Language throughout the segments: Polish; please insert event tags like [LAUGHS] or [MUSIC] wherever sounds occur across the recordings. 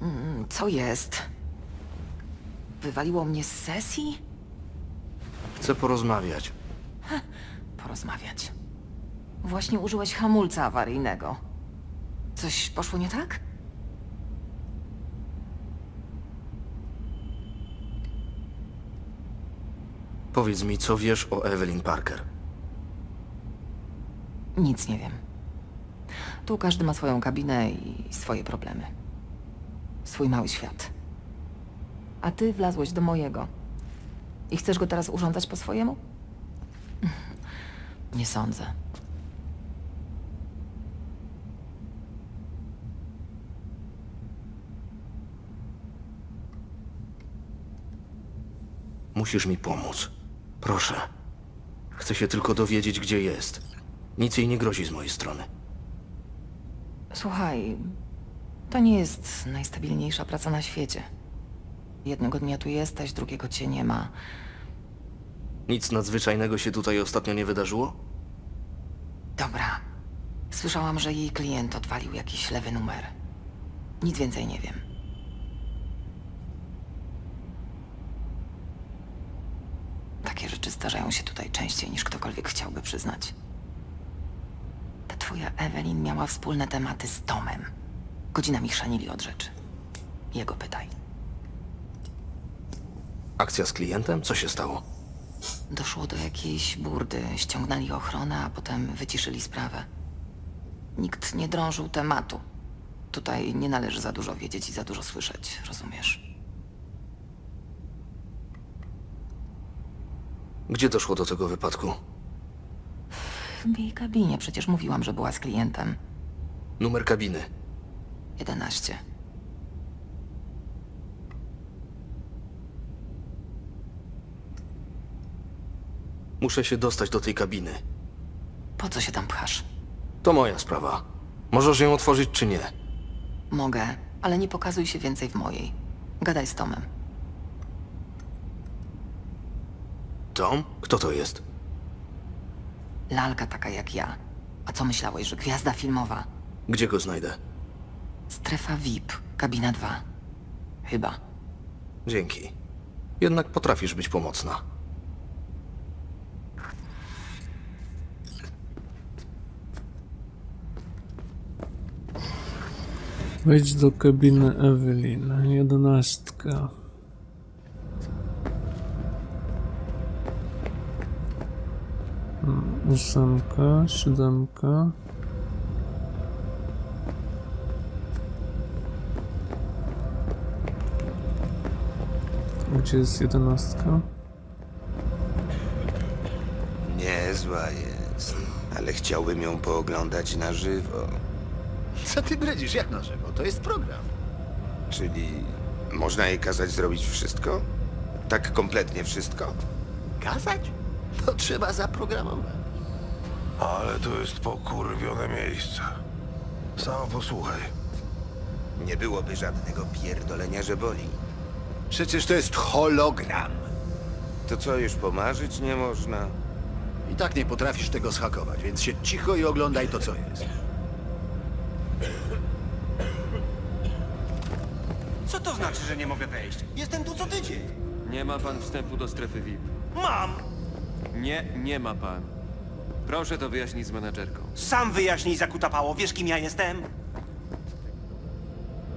Mm, Co jest? Wywaliło mnie z sesji? Chcę porozmawiać. Porozmawiać. Właśnie użyłeś hamulca awaryjnego. Coś poszło nie tak? Powiedz mi, co wiesz o Evelyn Parker. Nic nie wiem. Tu każdy ma swoją kabinę i swoje problemy. Swój mały świat. A ty wlazłeś do mojego. I chcesz go teraz urządzać po swojemu? [LAUGHS] Nie sądzę. Musisz mi pomóc. Proszę. Chcę się tylko dowiedzieć, gdzie jest. Nic jej nie grozi z mojej strony. Słuchaj, to nie jest najstabilniejsza praca na świecie. Jednego dnia tu jesteś, drugiego cię nie ma. Nic nadzwyczajnego się tutaj ostatnio nie wydarzyło? Dobra. Słyszałam, że jej klient odwalił jakiś lewy numer. Nic więcej nie wiem. Takie rzeczy zdarzają się tutaj częściej niż ktokolwiek chciałby przyznać. Ta twoja Evelyn miała wspólne tematy z Tomem. Godzinami chrzanili od rzeczy. Jego pytaj. Akcja z klientem? Co się stało? Doszło do jakiejś burdy, ściągnęli ochronę, a potem wyciszyli sprawę. Nikt nie drążył tematu. Tutaj nie należy za dużo wiedzieć i za dużo słyszeć, rozumiesz? Gdzie doszło do tego wypadku? W jej kabinie przecież mówiłam, że była z klientem. Numer kabiny. 11. Muszę się dostać do tej kabiny. Po co się tam pchasz? To moja sprawa. Możesz ją otworzyć czy nie? Mogę, ale nie pokazuj się więcej w mojej. Gadaj z Tomem. Tom? Kto to jest? Lalka taka jak ja. A co myślałeś, że gwiazda filmowa? Gdzie go znajdę? Strefa VIP, kabina 2. Chyba. Dzięki. Jednak potrafisz być pomocna. Wejdź do kabiny Evelyn. Jedenastka. Hmm, Ósemka, siódemka. Gdzie jest jedenastka? Niezła jest, ale chciałbym ją pooglądać na żywo. Co ty bredzisz? Jak na żywo? To jest program. Czyli można jej kazać zrobić wszystko? Tak kompletnie wszystko? Kazać? To trzeba zaprogramować. Ale to jest pokurwione miejsce. Sam posłuchaj. Nie byłoby żadnego pierdolenia, że boli. Przecież to jest hologram. To co, już pomarzyć nie można? I tak nie potrafisz tego schakować, więc się cicho i oglądaj to, co jest. Co to znaczy, że nie mogę wejść? Jestem tu co tydzień. Nie ma pan wstępu do strefy VIP. Mam! Nie, nie ma pan. Proszę to wyjaśnić z menadżerką. Sam wyjaśnij, zakutapało. Wiesz, kim ja jestem?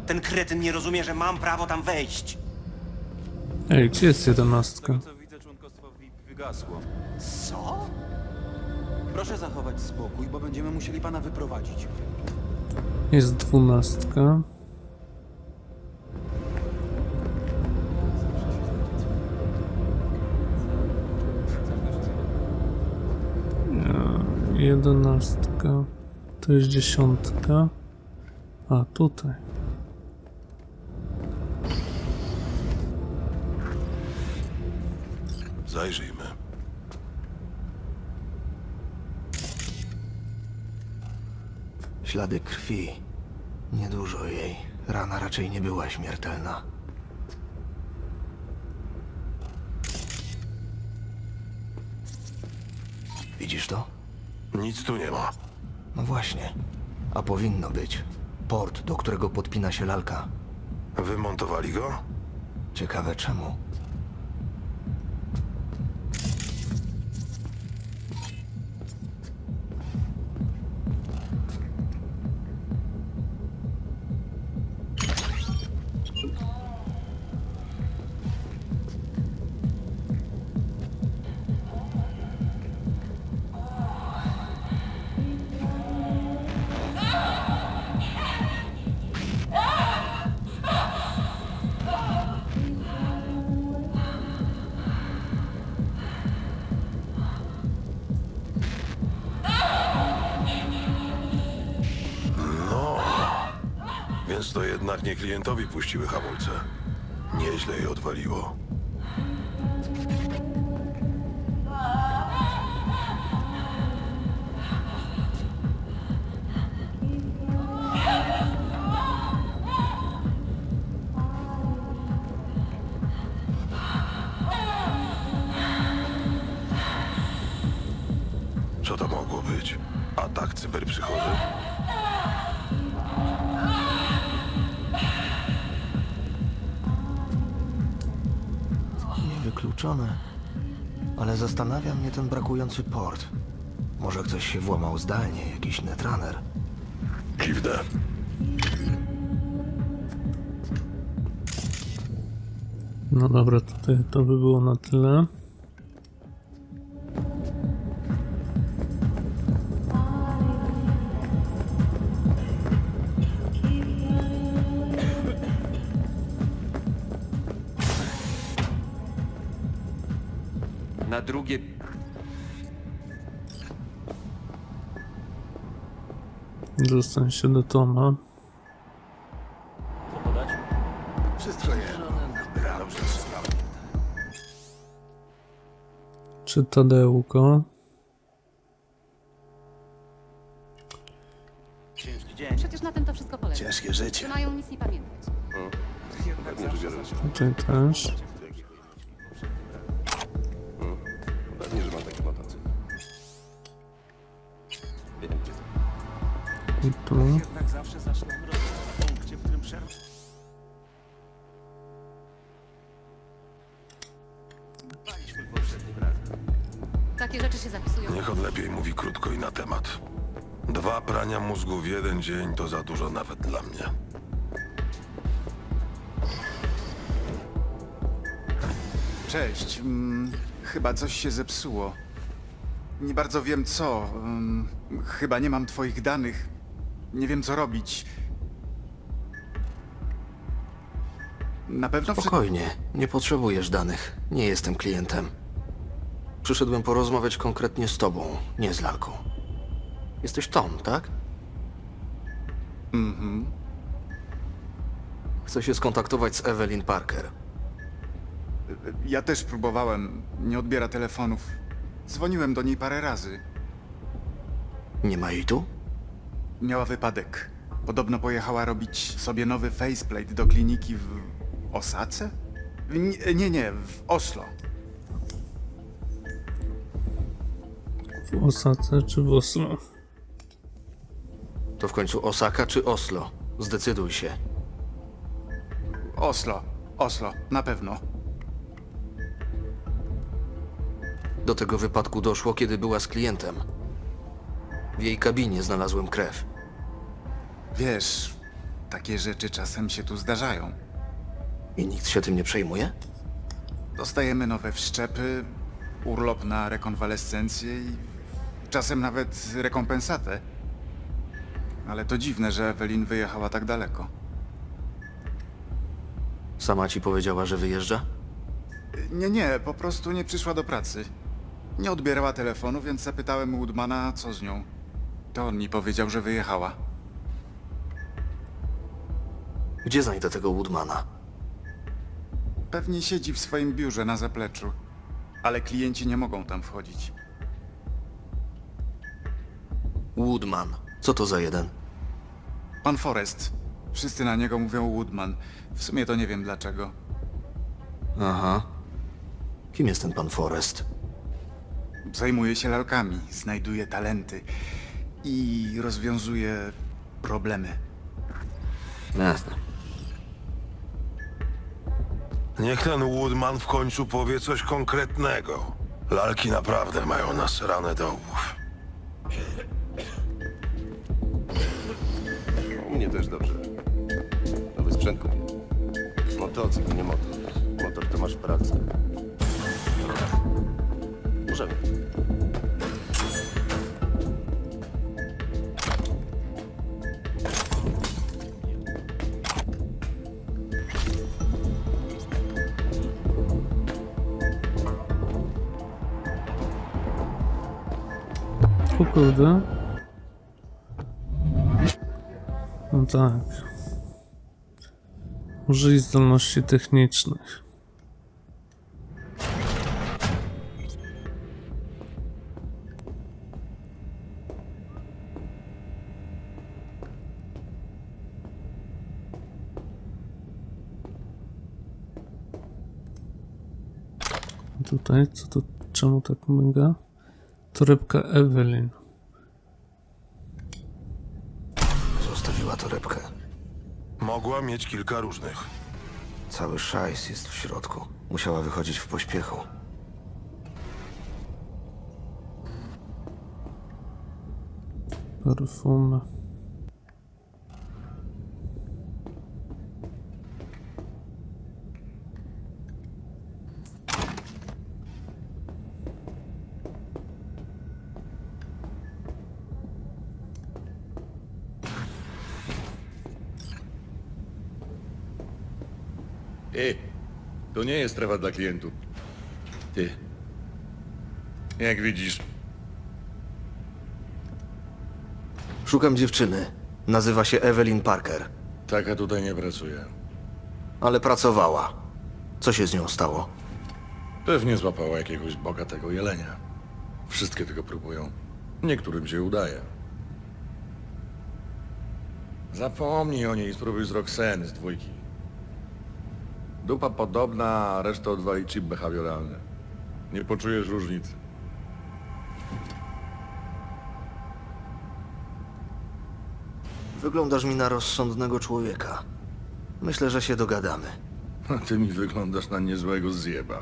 Ten kretyn nie rozumie, że mam prawo tam wejść. Ej, gdzie jest jedenastka? Co widzę, członkostwo VIP wygasło. Co? Proszę zachować spokój, bo będziemy musieli pana wyprowadzić. Jest dwunastka. Jedenastka. To jest dziesiątka. A, tutaj. Zajrzyjmy. Ślady krwi. Niedużo jej. Rana raczej nie była śmiertelna. Widzisz to? Nic tu nie ma. No właśnie. A powinno być. Port, do którego podpina się lalka. Wymontowali go? Ciekawe czemu. Więc to jednak nie klientowi puściły hamulce. Nieźle je odwaliło. Zastanawia mnie ten brakujący port. Może ktoś się włamał zdalnie, jakiś netrunner. Dziwne. No dobra, tutaj to by było na tyle. Drugie... Dostań się do Toma. Wszystko. Dobrze. Czy Tadeuko? Przecież na tym to wszystko polega. Ciężkie życie. Mają nic nie pamiętać. Tutaj też. I tu. Jednak zawsze zacznę na punkcie, w którym przerwę. Paliśmy poprzednim razem. Takie rzeczy się zapisują. Niech on lepiej mówi krótko i na temat. Dwa prania mózgu w jeden dzień to za dużo nawet dla mnie. Cześć. Mm, chyba coś się zepsuło. Nie bardzo wiem co. Chyba nie mam twoich danych. Nie wiem co robić. Na pewno wszy- Spokojnie, nie potrzebujesz danych. Nie jestem klientem. Przyszedłem porozmawiać konkretnie z tobą, nie z lalką. Jesteś Tom, tak? Mhm. Chcę się skontaktować z Evelyn Parker. Ja też próbowałem. Nie odbiera telefonów. Dzwoniłem do niej parę razy. Nie ma jej tu? Miała wypadek. Podobno pojechała robić sobie nowy faceplate do kliniki w Osace? Nie, nie, nie, w Oslo. W Osace czy w Oslo? To w końcu Osaka czy Oslo? Zdecyduj się. Oslo, Oslo, na pewno. Do tego wypadku doszło, kiedy była z klientem. W jej kabinie znalazłem krew. Wiesz, takie rzeczy czasem się tu zdarzają. I nikt się tym nie przejmuje? Dostajemy nowe wszczepy, urlop na rekonwalescencję i czasem nawet rekompensatę. Ale to dziwne, że Ewelin wyjechała tak daleko. Sama ci powiedziała, że wyjeżdża? Nie, nie, po prostu nie przyszła do pracy. Nie odbierała telefonu, więc zapytałem Woodmana, co z nią. To on mi powiedział, że wyjechała. Gdzie znajdę tego Woodmana? Pewnie siedzi w swoim biurze na zapleczu, ale klienci nie mogą tam wchodzić. Woodman. Co to za jeden? Pan Forrest. Wszyscy na niego mówią Woodman. W sumie to nie wiem dlaczego. Aha. Kim jest ten pan Forrest? Zajmuje się lalkami, znajduje talenty i rozwiązuje problemy. Jasne. Niech ten Woodman w końcu powie coś konkretnego. Lalki naprawdę mają nas rane do. U mnie też dobrze. Nowy sprzęt kupię. Motocykl, nie motor. Motor to masz pracę. Możemy. Kurde. No tak. Użyj zdolności technicznych. Tutaj, co to, czemu tak mega? Torebka Evelyn. Zostawiła torebkę. Mogła mieć kilka różnych. Cały szajs jest w środku. Musiała wychodzić w pośpiechu. Perfumy. Ty, to nie jest strefa dla klientów. Ty. Jak widzisz, Szukam dziewczyny. Nazywa się Evelyn Parker. taka tutaj nie pracuje. Ale pracowała. Co się z nią stało? Pewnie złapała jakiegoś bogatego jelenia. Wszystkie tego próbują. Niektórym się udaje. Zapomnij o niej i spróbuj z Roxany z dwójki. Dupa podobna, a reszta odwali chip behawioralny. Nie poczujesz różnicy. Wyglądasz mi na rozsądnego człowieka. Myślę, że się dogadamy. A ty mi wyglądasz na niezłego zjeba.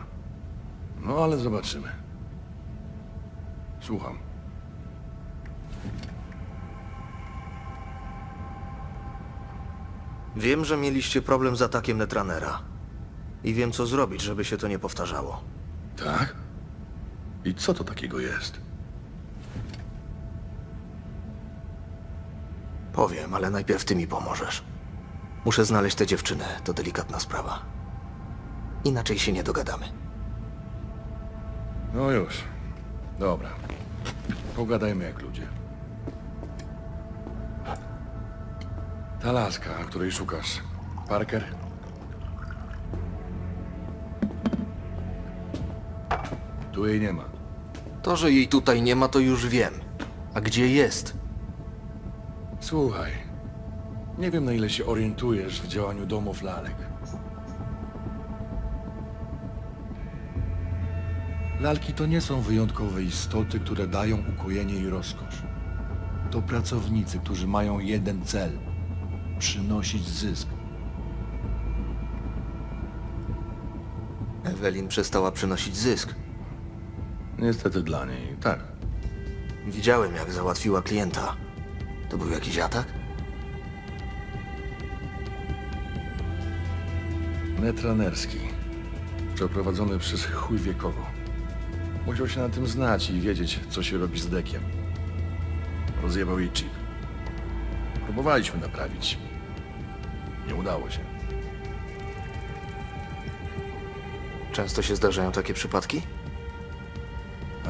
No ale zobaczymy. Słucham. Wiem, że mieliście problem z atakiem Netranera. I wiem, co zrobić, żeby się to nie powtarzało. Tak? I co to takiego jest? Powiem, ale najpierw ty mi pomożesz. Muszę znaleźć tę dziewczynę. To delikatna sprawa. Inaczej się nie dogadamy. No już. Dobra. Pogadajmy jak ludzie. Ta laska, której szukasz. Parker? Tu jej nie ma. To, że jej tutaj nie ma, to już wiem. A gdzie jest? Słuchaj. Nie wiem na ile się orientujesz w działaniu domów lalek. Lalki to nie są wyjątkowe istoty, które dają ukojenie i rozkosz. To pracownicy, którzy mają jeden cel przynosić zysk. Evelyn przestała przynosić zysk. Niestety dla niej, tak. Widziałem, jak załatwiła klienta. To był jakiś atak? Netranerski. Przeprowadzony przez chuj wie kogo. Musiał się na tym znać i wiedzieć, co się robi z dekiem. Rozjebał jej chip. Próbowaliśmy naprawić. Nie udało się. Często się zdarzają takie przypadki?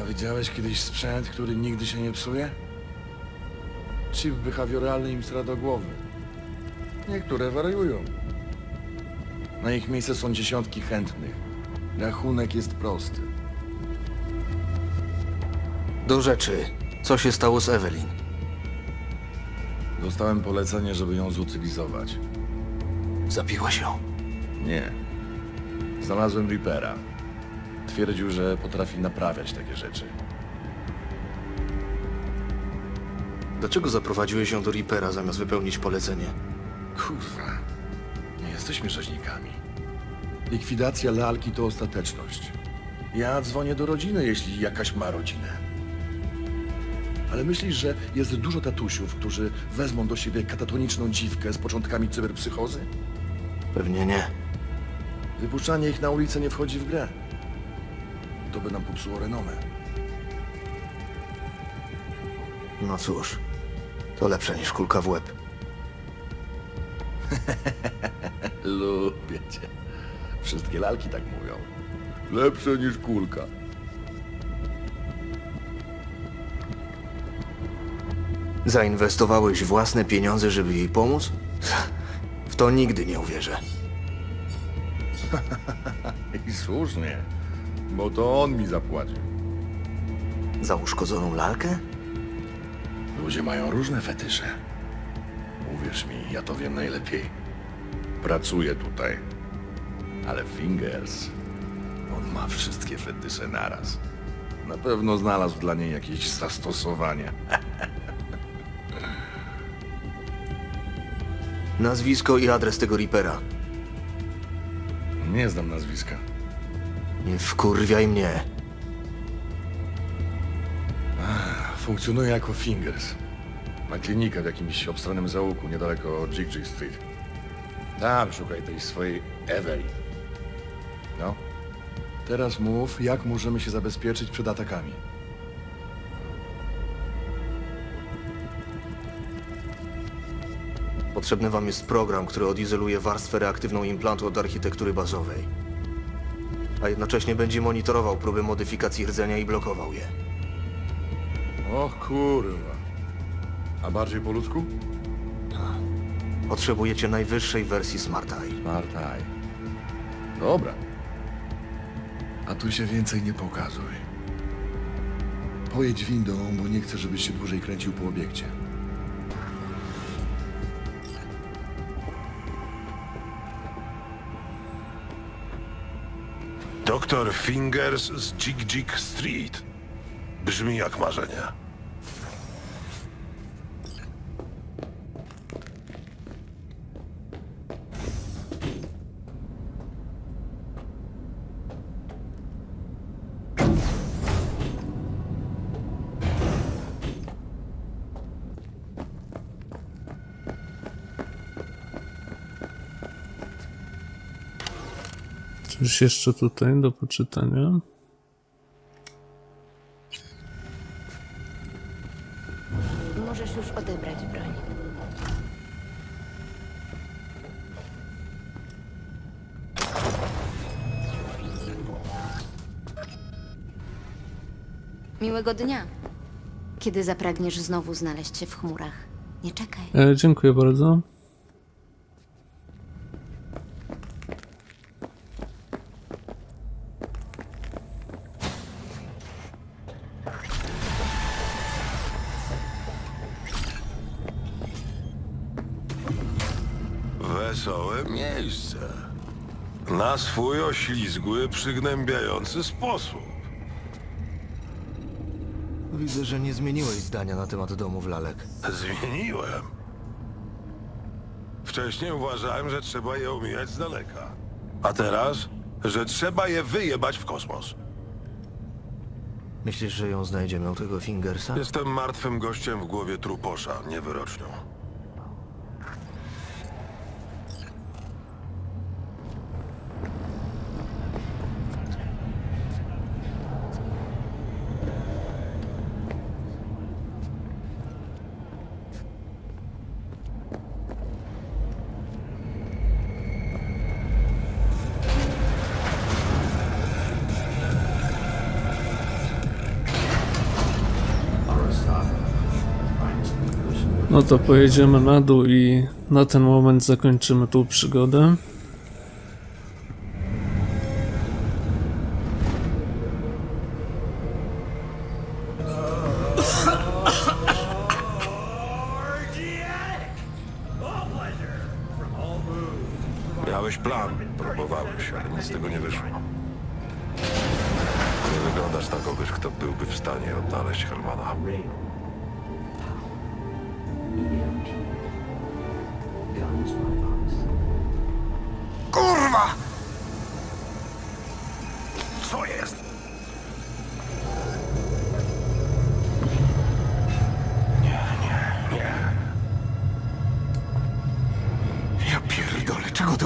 A widziałeś kiedyś sprzęt, który nigdy się nie psuje? Chip behawioralny im stra do głowy. Niektóre wariują. Na ich miejsce są dziesiątki chętnych. Rachunek jest prosty. Do rzeczy. Co się stało z Evelyn? Dostałem polecenie, żeby ją zutylizować. Zabiłaś ją. Nie. Znalazłem Reapera. Twierdził, że potrafi naprawiać takie rzeczy. Dlaczego zaprowadziłeś ją do Reapera zamiast wypełnić polecenie? Kurwa. Nie jesteśmy rzeźnikami. Likwidacja lalki to ostateczność. Ja dzwonię do rodziny, jeśli jakaś ma rodzinę. Ale myślisz, że jest dużo tatusiów, którzy wezmą do siebie katatoniczną dziwkę z początkami cyberpsychozy? Pewnie nie. Wypuszczanie ich na ulicę nie wchodzi w grę. To by nam popsuło renomę. No cóż, to lepsze niż kulka w łeb. [LAUGHS] Lubię cię. Wszystkie lalki tak mówią. Lepsze niż kulka. Zainwestowałeś własne pieniądze, żeby jej pomóc? [LAUGHS] W to nigdy nie uwierzę. [LAUGHS] I słusznie, bo to on mi zapłacił. Za uszkodzoną lalkę? Ludzie mają różne fetysze. Uwierz mi, ja to wiem najlepiej. Pracuję tutaj. Ale Fingers, on ma wszystkie fetysze naraz. Na pewno znalazł dla niej jakieś zastosowanie. [LAUGHS] Nazwisko i adres tego Reapera. Nie znam nazwiska. Nie wkurwiaj mnie. Funkcjonuje jako Fingers. Ma klinikę w jakimś obstranym zaułku niedaleko Jig Jig Street. Tam szukaj tej swojej Evelyn. No. Teraz mów, jak możemy się zabezpieczyć przed atakami. Potrzebny wam jest program, który odizoluje warstwę reaktywną implantu od architektury bazowej. A jednocześnie będzie monitorował próby modyfikacji rdzenia i blokował je. O kurwa. A bardziej po ludzku? Potrzebujecie najwyższej wersji Smart Eye. Smart Eye. Dobra. A tu się więcej nie pokazuj. Pojedź windą, bo nie chcę, żebyś się dłużej kręcił po obiekcie. Doktor Fingers z Jig Jig Street. Brzmi jak marzenie. Coś jeszcze tutaj do poczytania. Możesz już odebrać broń. Miłego dnia. Kiedy zapragniesz znowu znaleźć się w chmurach, nie czekaj. E, dziękuję bardzo. Na swój oślizgły, przygnębiający sposób. Widzę, że nie zmieniłeś zdania na temat domów lalek. Zmieniłem. Wcześniej uważałem, że trzeba je omijać z daleka. A teraz, że trzeba je wyjebać w kosmos. Myślisz, że ją znajdziemy u tego Fingersa? Jestem martwym gościem w głowie truposza, nie wyrocznią. No to pojedziemy na dół i na ten moment zakończymy tą przygodę.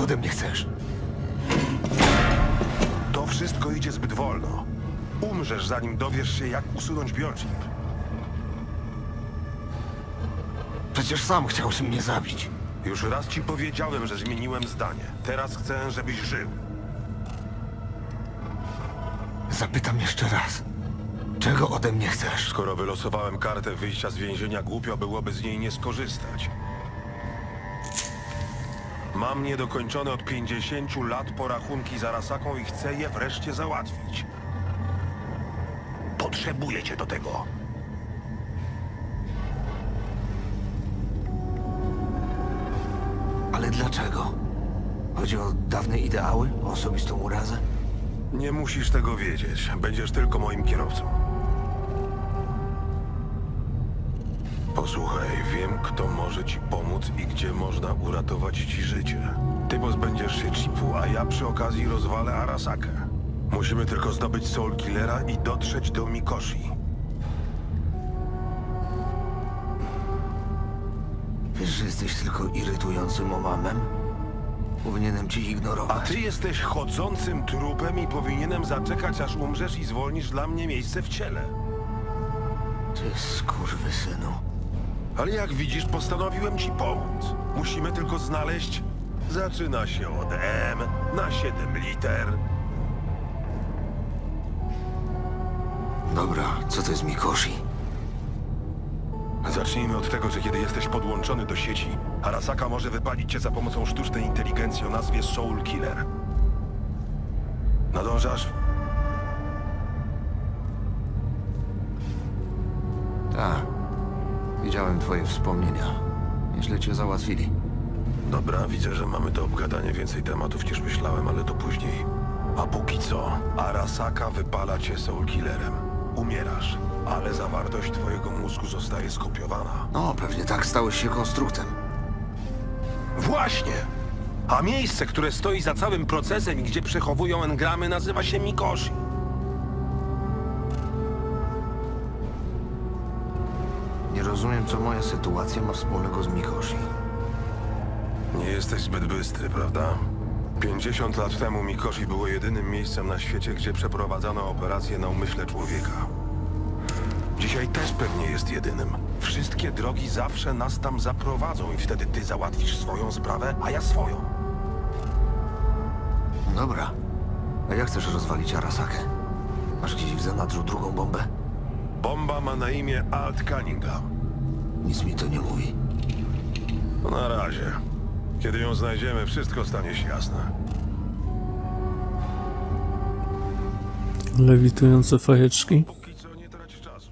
Ode mnie chcesz? To wszystko idzie zbyt wolno. Umrzesz, zanim dowiesz się, jak usunąć biochip. Przecież sam chciałeś mnie zabić. Już raz ci powiedziałem, że zmieniłem zdanie. Teraz chcę, żebyś żył. Zapytam jeszcze raz. Czego ode mnie chcesz? Skoro wylosowałem kartę wyjścia z więzienia, głupio byłoby z niej nie skorzystać. Mam niedokończone od 50 lat porachunki za Rasaką i chcę je wreszcie załatwić. Potrzebuję cię do tego. Ale dlaczego? Chodzi o dawne ideały? O osobistą urazę? Nie musisz tego wiedzieć. Będziesz tylko moim kierowcą. Posłuchaj, wiem, kto może ci pomóc i gdzie można uratować ci życie. Ty pozbędziesz się chipu, a ja przy okazji rozwalę Arasakę. Musimy tylko zdobyć Soul Killera i dotrzeć do Mikoshi. Wiesz, że jesteś tylko irytującym omamem? Powinienem cię A ignorować. ty jesteś chodzącym trupem i powinienem zaczekać, aż umrzesz i zwolnisz dla mnie miejsce w ciele. Ty skurwysynu. Ale jak widzisz, postanowiłem ci pomóc. Musimy tylko znaleźć... Zaczyna się od M na 7 liter. Dobra, co to jest Mikoshi? Zacznijmy od tego, że kiedy jesteś podłączony do sieci, Arasaka może wypalić cię za pomocą sztucznej inteligencji o nazwie Soul Killer. Nadążasz? Tak. Widziałem twoje wspomnienia. Nieźle cię załatwili. Dobra, widzę, że mamy do obgadania więcej tematów niż myślałem, ale to później. A póki co, Arasaka wypala cię Soul Killerem. Umierasz, ale zawartość twojego mózgu zostaje skopiowana. No, pewnie tak stałeś się konstruktem. Właśnie! A miejsce, które stoi za całym procesem i gdzie przechowują engramy, nazywa się Mikoshi. Rozumiem, co moja sytuacja ma wspólnego z Mikoshi. Nie jesteś zbyt bystry, prawda? 50 lat temu Mikoshi było jedynym miejscem na świecie, gdzie przeprowadzano operację na umyśle człowieka. Dzisiaj też pewnie jest jedynym. Wszystkie drogi zawsze nas tam zaprowadzą i wtedy ty załatwisz swoją sprawę, a ja swoją. Dobra. A jak chcesz rozwalić Arasakę? Masz gdzieś w zanadrzu drugą bombę? Bomba ma na imię Alt Cunningham. Nic mi to nie mówi. No na razie. Kiedy ją znajdziemy, wszystko stanie się jasne. Lewitujące fajeczki. Póki co nie trać czasu.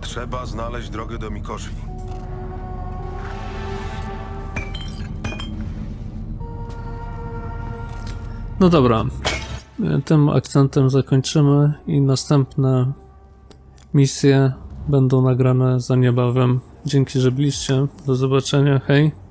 Trzeba znaleźć drogę do Mikoshi. No dobra. Tym akcentem zakończymy i następne misje będą nagrane za niebawem. Dzięki, że byliście. Do zobaczenia. Hej.